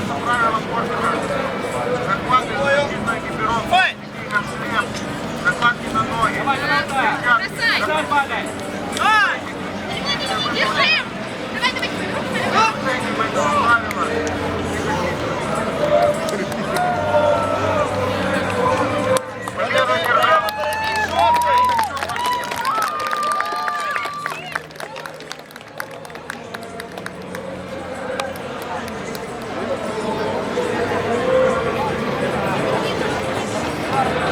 согласно правилам Корсика, захваты защитной экипировки, такие как шлем, закладки на ноги, перчатки, Gracias.